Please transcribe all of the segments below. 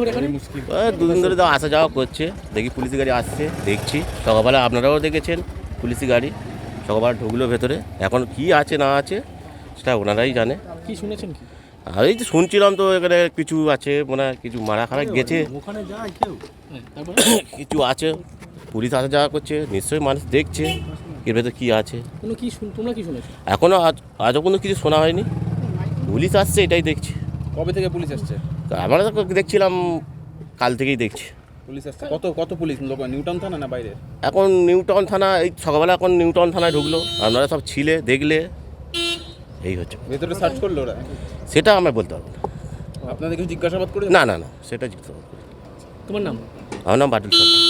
ধরে এখানে? দুদিন ধরে তো আসা যাওয়া করছে। দেখি পুলিশ গাড়ি আসছে দেখছি। সকালবেলা আপনারাও দেখেছেন পুলিশ গাড়ি। সকালবেলা ঢুকলো ভেতরে। এখন কি আছে না আছে সেটা ওনারাই জানে। কি শুনেছেন কি? আর এই তো শুনছিলাম তো এখানে কিছু আছে মনে হয় কিছু মারা খারাপ গেছে। হ্যাঁ, তারপরে? কিছু আছে। পুলিশ আসা যাওয়া করছে নিশ্চয়ই মানুষ দেখছে। এর ভেতরে কী আছে? কোনো কি শুন তোমরা কি শুনেছো? এখনও আজ আজও কোনো কিছু শোনা হয়নি। পুলিশ আসছে এটাই দেখছি। কবে থেকে পুলিশ আসছে? তো আমরা তো দেখছিলাম কাল থেকেই দেখছি। পুলিশ আসছে। কত কত পুলিশ? লোক নিউটন থানা না বাইরে? এখন নিউটন থানা এই সকালবেলা এখন নিউটন থানায় ঢুকলো। আপনারা সব ছিলে দেখলে এই হচ্ছে। ভেতরে সার্চ করল ওরা? সেটা আমরা বলতে পারব না। আপনাদের কিছু জিজ্ঞাসাবাদ করে না না না সেটা জিজ্ঞাসাবাদ তোমার নাম? আমার নাম বাটুল সরকার।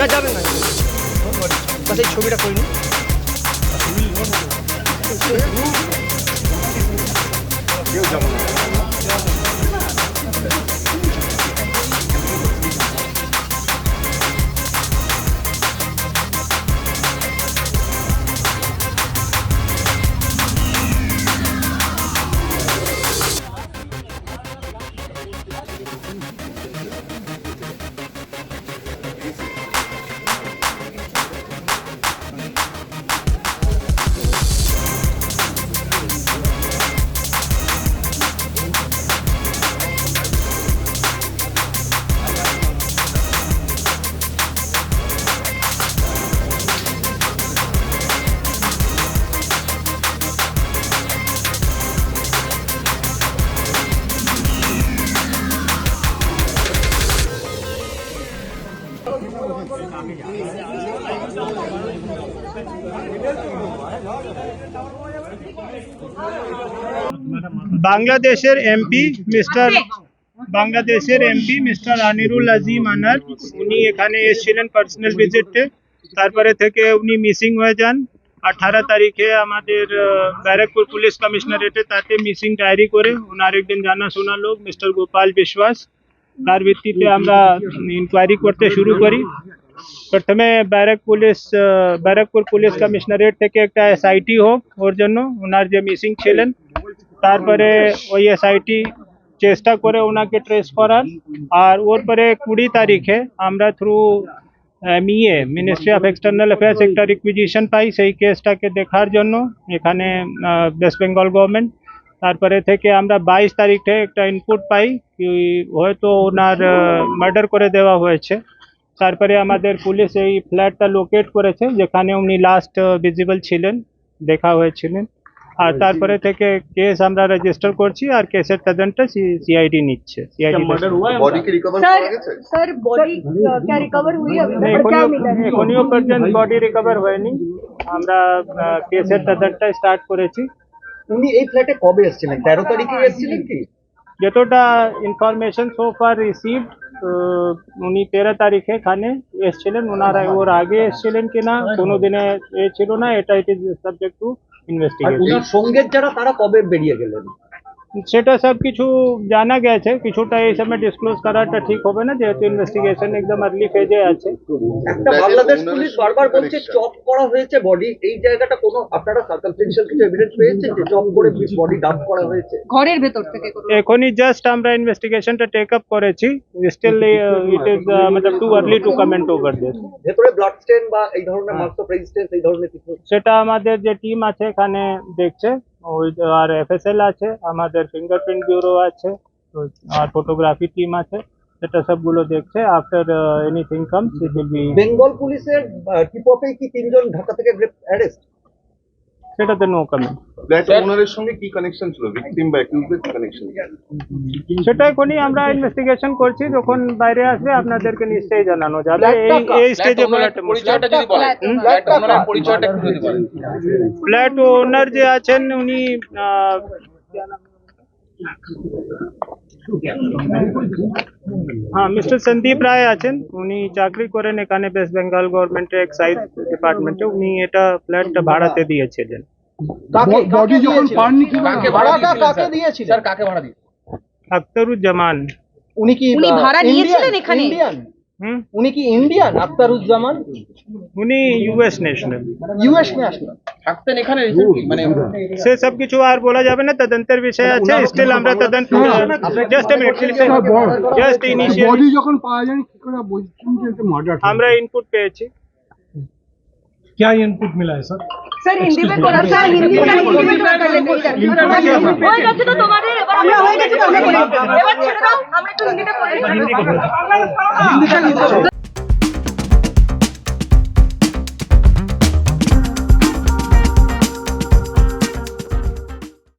না যাবেন না? বাস ছবিটা করে নিন বাংলাদেশের এমপি মিস্টার বাংলাদেশের এমপি মিস্টার আনিরুল আজিম আনার, উনি এখানে এসেছিলেন পার্সোনাল ভিজিটে তারপরে থেকে উনি মিসিং হয়ে যান। আঠারো তারিখে আমাদের ব্যারাকপুর পুলিশ কমিশনারেটে তাতে মিসিং ডায়েরি করে ওনার একজন জানাশোনা লোক মিস্টার গোপাল বিশ্বাস। তার ভিত্তিতে আমরা ইনকোয়ারি করতে শুরু করি। প্রথমে barrack police ah, Barrackpore police commissionerate থেকে একটা এসআইটি হোক ওর জন্য ওনার যে মিসিং ছিলেন তারপরে ওই এসআইটি চেষ্টা করে ওনাকে ট্রেস করার। আর ওর পরে কুড়ি তারিখে আমরা through Mie ministry of external affairs একটা রিকুইজিশন পাই সেই কেসটাকে দেখার জন্য। এখানে ওয়েস্ট বেঙ্গল গভর্নমেন্ট তারপরে থেকে আমরা বাইশ তারিখে একটা ইনপুট পাই হয়তো ওনার মার্ডার করে দেওয়া হয়েছে। তারপরে আমাদের পুলিশ এই ফ্ল্যাটটা লোকেট করেছে যেখানে উনি লাস্ট ভিজিবল ছিলেন দেখা হয়েছিলেন। আর তারপরে থেকে কেস আমরা রেজিস্টার করছি আর কেসের তদন্তটা সিআইডি নিচ্ছে। সিআইডি এখনও পর্যন্ত বডি রিকভার হয়নি। আমরা কেসের তদন্তটা স্টার্ট করেছি। উনি এই ফ্ল্যাটে কবে এসেছিলেন? তেরো তারিখে এসেছিলেন কি? যতটা ইনফরমেশন সো ফার রিসিভড উনি তেরো তারিখে এখানে এসেছিলেন। ওনারা ওর আগে এসেছিলেন কিনা কোনো দিনে এ ছিল না এটা it is subject to investigation সঙ্গের যারা তারা কবে বেরিয়ে গেলেন? সেটা সব কিছু জানা গেছে। কিছুটা এই সময় ডিসক্লোজ করাটা ঠিক হবে না যেহেতু ইনভেস্টিগেশন একদম আর্লি ফেজে আছে। একটা বাংলাদেশ পুলিশ বারবার বলছে চপ করা হয়েছে বডি এই জায়গাটা কোনো আপনারা সার্কামস্টেন্সিয়াল কিছু এভিডেন্স পেয়েছেন যে চপ করে বডি ডাম্প করা হয়েছে? ঘরের ভেতর থেকে এখনই জাস্ট আমরা ইনভেস্টিগেশনটা টেক আপ করেছি। Still it is Matlab too early to comment over this ভেতরে ব্লাড স্টেন বা এই ধরনের মার্কস অফ রেজিস্ট্যান্স এই ধরনের কিছু? সেটা আমাদের যে টিম আছে এখানে দেখছে। ওই আর এফএসএল আছে, আমাদের ফিঙ্গারপ্রিন্ট ব্যুরো আছে আর ফটোগ্রাফি টিম আছে, সেটা সবগুলো দেখছে। After anything comes it will be Bengal পুলিশের টিপ অফে কি তিনজন ঢাকা থেকে অ্যারেস্ট সেটাতে নো কমেন্ট ফ্ল্যাট ওনারের সঙ্গে কি কানেকশন ছিল? ভিকটিম বা অ্যাকিউজদের কি কানেকশন সেটা এখনই আমরা ইনভেস্টিগেশন করছি যখন বাইরে আসবে আপনাদেরকে নিশ্চয়ই জানানো যাবে। এই এই স্টেজে পরিচয়টা যদি বলেন। ফ্ল্যাট ওনার পরিচয়টা। একটু যদি বলেন। ফ্ল্যাট ওনার যে আছেন উনি হ্যাঁ মিস্টার সন্দীপ রায় আছেন উনি চাকরি করেন এখানে ওয়েস্ট বেঙ্গল গভর্নমেন্টের এক্সাইজ ডিপার্টমেন্টে উনি এটা ফ্ল্যাটটা ভাড়াতে দিয়েছিলেন বডি যখন পাননি কাকে ভাড়াটা কাকে দিয়েছিলেন স্যার কাকে ভাড়া দিয়েছে আখতারুজ্জামান উনি কি উনি ভাড়া নিয়েছিলেন এখানে? ইন্ডিয়ান হুম উনি কি ইন্ডিয়ান আখতারুজ্জামান উনি ইউএস ন্যাশনাল ইউএস ন্যাশনাল থাকতেন এখানে recently? মানে সে সব কিছু আর বলা যাবে না তদন্তের বিষয় আছে স্টিল আমরা তদন্ত জাস্ট মিনিট জাস্ট ইনিশিয়াল যখন পাওয়া যায় কি করে বুঝছেন যে এটা মার্ডার আমরা ইনপুট পেয়েছি क्या इनपुट मिला है सर স্যার হিন্দি মে করা স্যার হিন্দি মে হিন্দি মে করা হয়ে গেছে তো তোমাদের এবার আমরা হয়ে গেছে তো আমরা করে এবার ছেড়ে দাও